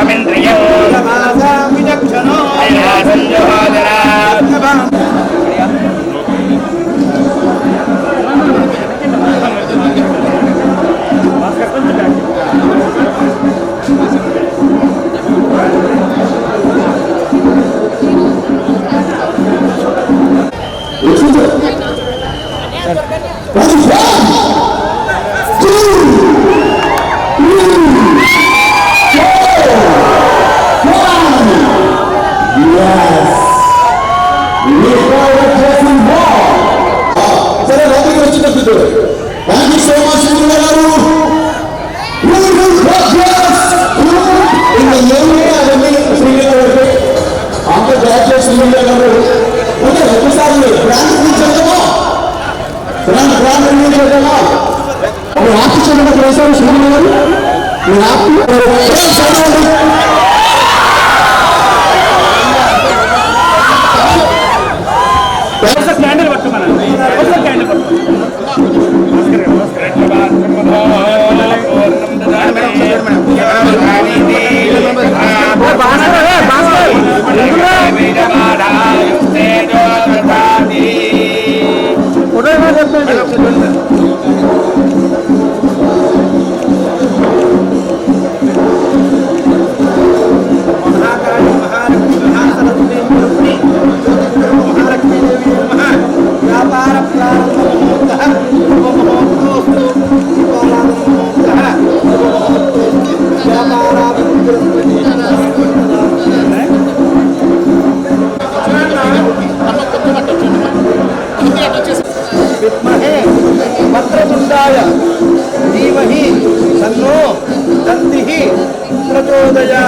seguramente ya. లోపలికి వచ్చినప్పుడు thank you so much గురువు గారు అంత జాబ్ చేస్తున్నారు గారు ఓకే ఒకసారి బ్రాండ్ గురించి చెప్తామా బ్రాండ్ బ్రాండ్ గురించి చెప్తామా ఒక ఆఫీస్ చెప్పడం చేశారు సుమన్ గారు మీరు office candle Mahakali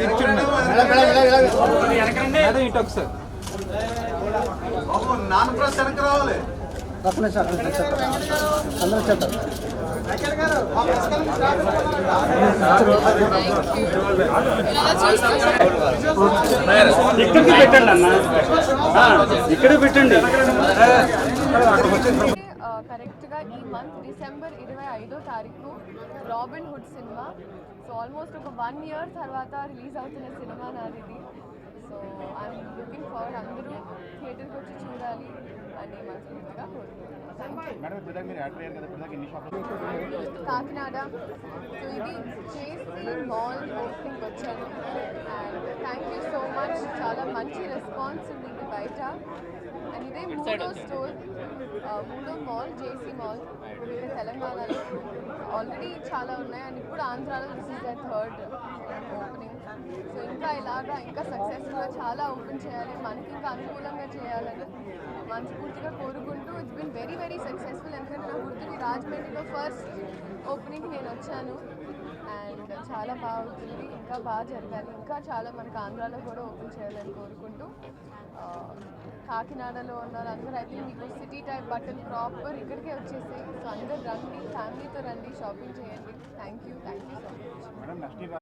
photo shoot ఉంది వీళ్ళ ఓకే ఓకే ఇక్కడికి పెట్టండి అన్న. ఆ, పెట్టండి. కరెక్ట్గా ఈ మంత్ డిసెంబర్ ఇరవై ఐదో తారీఖు Robin Hood cinema. So almost ఒక వన్ ఇయర్ తర్వాత రిలీజ్ అవుతున్న సినిమా నాది ఇది. సో ఐఎమ్ లుకింగ్ ఫార్వర్డ్ అందరూ థియేటర్కి వచ్చి చూడాలి అని మనస్ఫూర్తిగా కాకినాడ. సో ఇది చేసి మాల్ ఓపెనింగ్ వచ్చాను. And thank you so much. చాలా మంచి రెస్పాన్స్ ఉంది. బయట. అండ్ ఇదే మూడో స్టోర్ మూడో మాల్ జేసీ మాల్ తెలంగాణలో. ఆల్రెడీ చాలా ఉన్నాయి. అండ్ ఇప్పుడు ఆంధ్రాలో this is the third opening so ఇంకా ఇలాగా ఇంకా సక్సెస్ఫుల్గా చాలా ఓపెన్ చేయాలి. మనకి ఇంకా అనుకూలంగా చేయాలని మనస్ఫూర్తిగా కోరుకుంటూ it's been very very successful ఎందుకంటే నా గుర్తుకి రాజమండ్రిలో ఫస్ట్ ఓపెనింగ్ నేను వచ్చాను. అండ్ చాలా బాగుంటుంది ఇంకా బాగా జరగాలి ఇంకా చాలా మనకు ఆంధ్రాలో కూడా ఓపెన్ చేయాలని కోరుకుంటూ కాకినాడలో ఉన్న వాళ్ళందరూ అయితే మీకు సిటీ టైప్ బట్టలు ప్రాపర్ ఇక్కడికే వచ్చేసి సో అందరు రండి ఫ్యామిలీతో రండి షాపింగ్ చేయండి. Thank you thank you so much